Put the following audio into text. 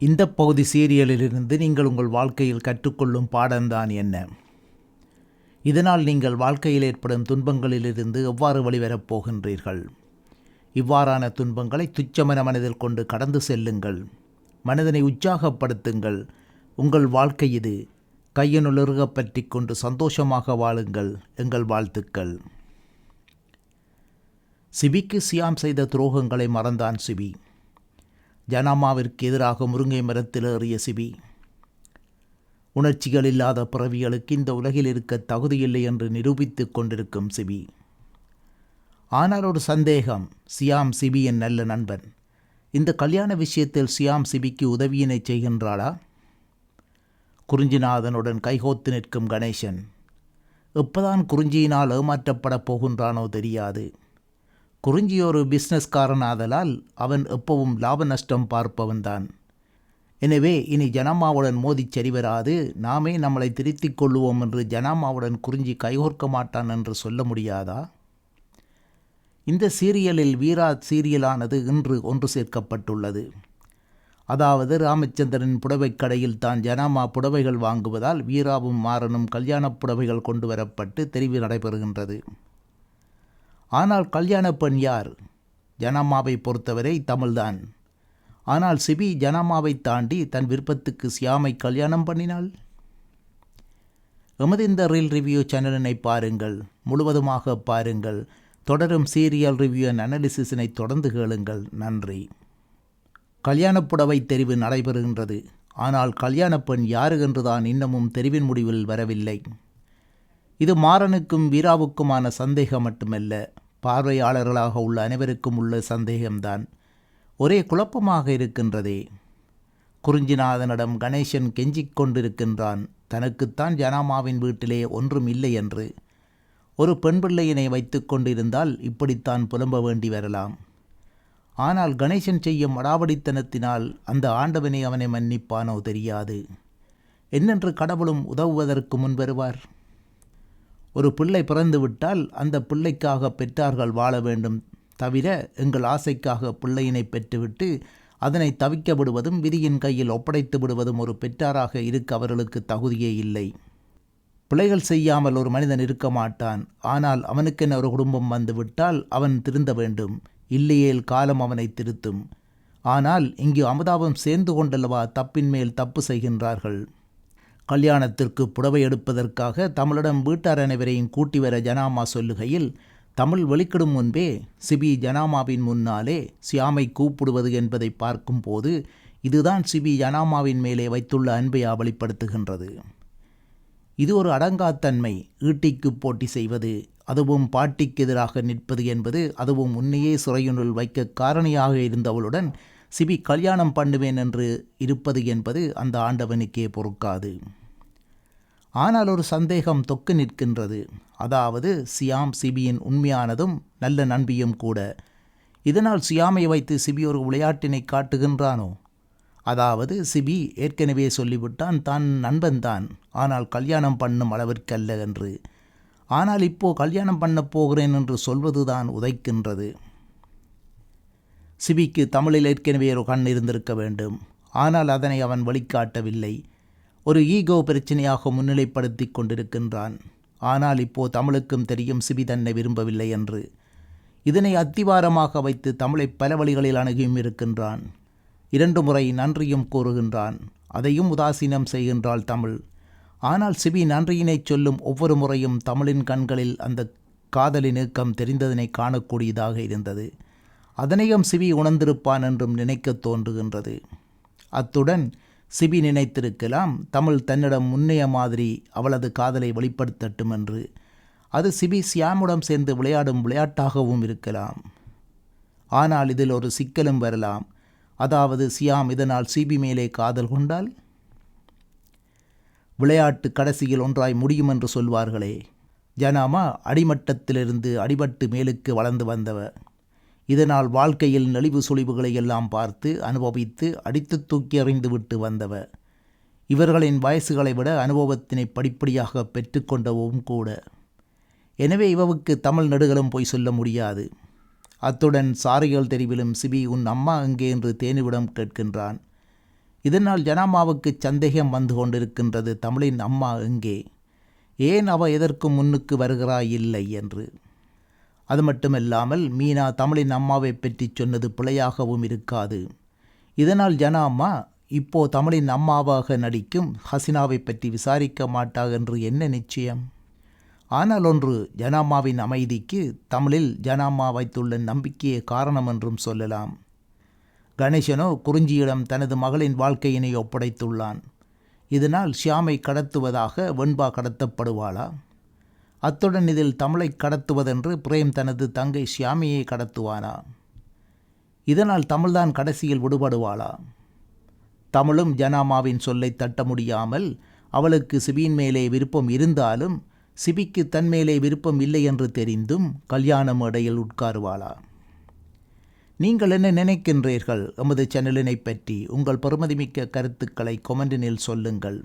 இந்த பகுதி சீரியலிலிருந்து நீங்கள் உங்கள் வாழ்க்கையில் கற்றுக்கொள்ளும் பாடம்தான் என்ன? இதனால் நீங்கள் வாழ்க்கையில் ஏற்படும் துன்பங்களிலிருந்து எவ்வாறு வழிவரப் போகின்றீர்கள்? இவ்வாறான துன்பங்களை துச்சமன மனதில் கொண்டு கடந்து செல்லுங்கள். மனதனை உற்சாகப்படுத்துங்கள். உங்கள் வாழ்க்கை இது கையினுலருக பற்றி கொண்டு சந்தோஷமாக வாழுங்கள். எங்கள் வாழ்த்துக்கள். சிபிக்கு சியாம் செய்த துரோகங்களை மறந்தான் சிபி. ஜனாமாவிற்கு எதிராக முருங்கை மரத்தில் ஏறிய சிபி உணர்ச்சிகள் இல்லாத பிறவிகளுக்கு இந்த உலகில் இருக்க தகுதியில்லை என்று நிரூபித்து கொண்டிருக்கும் சிபி. ஆனால் ஒரு சந்தேகம் சியாம் சிபியின் நல்ல நண்பன் இந்த கல்யாண விஷயத்தில் சியாம் சிபிக்கு உதவியினை செய்கின்றாளா? குறிஞ்சிநாதனுடன் கைகோத்து நிற்கும் கணேசன் எப்பதான் குறிஞ்சியினால் ஏமாற்றப்படப் போகின்றானோ தெரியாது. குறிஞ்சி ஒரு பிஸ்னஸ்காரன் ஆதலால் அவன் எப்பவும் லாப நஷ்டம் பார்ப்பவன்தான் எனவே இனி ஜனமாவுடன் மோதிச் சரிவராது நாமே நம்மளை திருத்திக் கொள்ளுவோம் என்று ஜனாமாவுடன் குறிஞ்சி கைகோர்க்க மாட்டான் என்று சொல்ல முடியாதா? இந்த சீரியலில் வீரா சீரியலானது இன்று ஒன்று சேர்க்கப்பட்டுள்ளது. அதாவது ராமச்சந்திரன் புடவைக் கடையில் தான் ஜனாமா புடவைகள் வாங்குவதால் வீராவும் மாறனும் கல்யாணப் புடவைகள் கொண்டு வரப்பட்டு தெரிவு நடைபெறுகின்றது. ஆனால் கல்யாண பெண் யார்? ஜனம்மாவை பொறுத்தவரை தமிழ்தான். ஆனால் சிபி ஜனம்மாவை தாண்டி தன் விருப்பத்துக்கு சியாமை கல்யாணம் பண்ணினாள்? எமது இந்த ரீல் ரிவ்யூ சேனலினை பாருங்கள். முழுவதுமாக பாருங்கள். தொடரும் சீரியல் ரிவ்யூ அண்ட் அனாலிசிஸினை தொடர்ந்து கேளுங்கள். நன்றி. கல்யாணப் புடவை தெரிவு நடைபெறுகின்றது. ஆனால் கல்யாணப் பெண் யாரு என்றுதான் இன்னமும் தெரிவின் முடிவில் வரவில்லை. இது மாறனுக்கும் வீராவுக்குமான சந்தேகம் மட்டுமல்ல பார்வையாளர்களாக உள்ள அனைவருக்கும் உள்ள சந்தேகம்தான். ஒரே குழப்பமாக இருக்கின்றதே. குறிஞ்சிநாதனிடம் கணேசன் கெஞ்சிக் கொண்டிருக்கின்றான் தனக்குத்தான் ஜனாமாவின் வீட்டிலே ஒன்றும் இல்லை என்று. ஒரு பெண் பிள்ளையினை வைத்து கொண்டிருந்தால் இப்படித்தான் புலம்ப வேண்டி வரலாம். ஆனால் கணேசன் செய்யும் அடாவடித்தனத்தினால் அந்த ஆண்டவனை அவனை மன்னிப்பானோ தெரியாது. என்னென்று கடவுளும் உதவுவதற்கு முன் வருவார்? ஒரு பிள்ளை பிறந்துவிட்டால் அந்த பிள்ளைக்காக பெற்றார்கள் வாழ வேண்டும் தவிர எங்கள் ஆசைக்காக பிள்ளையினை பெற்றுவிட்டு அதனை தவிக்க விடுவதும் விதியின் கையில் ஒப்படைத்து விடுவதும் ஒரு பெற்றாராக இருக்க அவர்களுக்கு தகுதியே இல்லை. பிழைகள் செய்யாமல் ஒரு மனிதன் இருக்க மாட்டான். ஆனால் அவனுக்கென ஒரு குடும்பம் வந்துவிட்டால் அவன் திருந்த வேண்டும். இல்லையேல் காலம் அவனை திருத்தும். ஆனால் இங்கு அமுதாபம் சேர்ந்து கொண்டல்லவா தப்பின் மேல் தப்பு செய்கின்றார்கள். கல்யாணத்திற்கு புடவை எடுப்பதற்காக தமிழிடம் வீட்டார் அனைவரையும் கூட்டி வர ஜனாமா சொல்லுகையில் தமிழ் வெளிக்கிடும் முன்பே சிபி ஜனாமாவின் முன்னாலே சியாமை கூப்பிடுவது என்பதை பார்க்கும்போது இதுதான் சிபி ஜனாமாவின் மேலே வைத்துள்ள அன்பையா வெளிப்படுத்துகின்றது இது ஒரு அடங்காத்தன்மை. ஈட்டிக்கு போட்டி செய்வது அதுவும் பாட்டிக்கு எதிராக நிற்பது என்பது அதுவும் உன்னையே சிறையுனுள் வைக்க காரணியாக இருந்தவளுடன் சிபி கல்யாணம் பண்ணுவேன் என்று இருப்பது என்பது அந்த ஆண்டவனுக்கே பொறுக்காது. ஆனால் ஒரு சந்தேகம் தொக்கு நிற்கின்றது. அதாவது சியாம் சிபியின் உண்மையானதும் நல்ல நண்பியும் கூட. இதனால் சியாமை வைத்து சிபி ஒரு விளையாட்டினை காட்டுகின்றானோ? அதாவது சிபி ஏற்கனவே சொல்லிவிட்டான் தான் நண்பன்தான் ஆனால் கல்யாணம் பண்ணும் அளவிற்கல்ல என்று. ஆனால் இப்போ கல்யாணம் பண்ணப் போகிறேன் என்று சொல்வதுதான் உதைக்கின்றது. சிபிக்கு தமிழில் ஏற்கனவே ஒரு கண் இருந்திருக்க வேண்டும். ஆனால் அதனை அவன் வழிகாட்டவில்லை. ஒரு ஈகோ பிரச்சனையாக முன்னிலைப்படுத்தி கொண்டிருக்கின்றான். ஆனால் இப்போ தமிழுக்கும் தெரியும் சிபி தன்னை விரும்பவில்லை என்று. இதனை அத்திவாரமாக வைத்து தமிழை பல வழிகளில் அணுகியும் இருக்கின்றான். இரண்டு முறை நன்றியும் கூறுகின்றான். அதையும் உதாசீனம் செய்கின்றாள் தமிழ். ஆனால் சிபி நன்றியினைச் சொல்லும் ஒவ்வொரு முறையும் தமிழின் கண்களில் அந்த காதலின் இயக்கம் தெரிந்ததனை காணக்கூடியதாக இருந்தது. அதனையும் சிவி உணர்ந்திருப்பான் என்றும் நினைக்கத் தோன்றுகின்றது. அத்துடன் சிபி நினைத்திருக்கலாம் தமிழ் தன்னிடம் முன்னைய மாதிரி அவளது காதலை வெளிப்படுத்தட்டும் என்று. அது சிபி சியாமுடன் சேர்ந்து விளையாடும் விளையாட்டாகவும் இருக்கலாம். ஆனால் இதில் ஒரு சிக்கலும் வரலாம். அதாவது சியாம் இதனால் சிபி மேலே காதல் கொண்டால் விளையாட்டு கடைசியில் ஒன்றாய் முடியும் என்று சொல்வார்களே. ஜனாமா அடிமட்டத்திலிருந்து அடிபட்டு மேலுக்கு வளர்ந்து வந்தவ இதனால் வாழ்க்கையில் நெளிவு சுழிவுகளை எல்லாம் பார்த்து அனுபவித்து அடித்து தூக்கி எறிந்து விட்டு வந்தவ இவர்களின் வயசுகளை விட அனுபவத்தினை படிப்படியாக பெற்றுக்கொண்டவும் கூட. எனவே இவவுக்கு தமிழ் நெடுகளும் போய் சொல்ல முடியாது. அத்துடன் சாரிகள் தெரிவிலும் சிபி உன் அம்மா எங்கே? என்று தேனிவிடம் கேட்கின்றான். இதனால் ஜனாமாவுக்கு சந்தேகம் வந்து கொண்டிருக்கின்றது தமிழின் அம்மா எங்கே? ஏன் அவ எதற்கு முன்னுக்கு வருகிறாய் இல்லை? என்று. அது மட்டுமல்லாமல் மீனா தமிழின் அம்மாவை பற்றி சொன்னது பிழையாகவும் இருக்காது. இதனால் ஜனா அம்மா இப்போ தமிழின் அம்மாவாக நடிக்கும் ஹசினாவை பற்றி விசாரிக்க மாட்டா என்று என்ன நிச்சயம்? ஆனால் ஒன்று ஜனாமாவின் அமைதிக்கு தமிழில் ஜனாமா வைத்துள்ள நம்பிக்கையே காரணம் என்றும் சொல்லலாம். கணேசனோ குறிஞ்சியிடம் தனது மகளின் வாழ்க்கையினை ஒப்படைத்துள்ளான். இதனால் ஷியாமை கடத்துவதாக வெண்பா கடத்தப்படுவாளா? அத்துடன் இதில் தமிழை கடத்துவதென்று பிரேம் தனது தங்கை ஷியாமியை கடத்துவானா? இதனால் தமிழ்தான் கடைசியில் விடுபடுவாளா? தமிழும் ஜனாமாவின் சொல்லை தட்ட முடியாமல் அவளுக்கு சிபியின் மேலே விருப்பம் இருந்தாலும் சிபிக்கு தன் மேலே விருப்பம் இல்லை என்று தெரிந்தும் கல்யாண மேடையில் உட்காருவாளா? நீங்கள் என்ன நினைக்கின்றீர்கள்? எமது சேனலினை பற்றி உங்கள் பெருமதிமிக்க கருத்துக்களை கொமெண்டினில் சொல்லுங்கள்.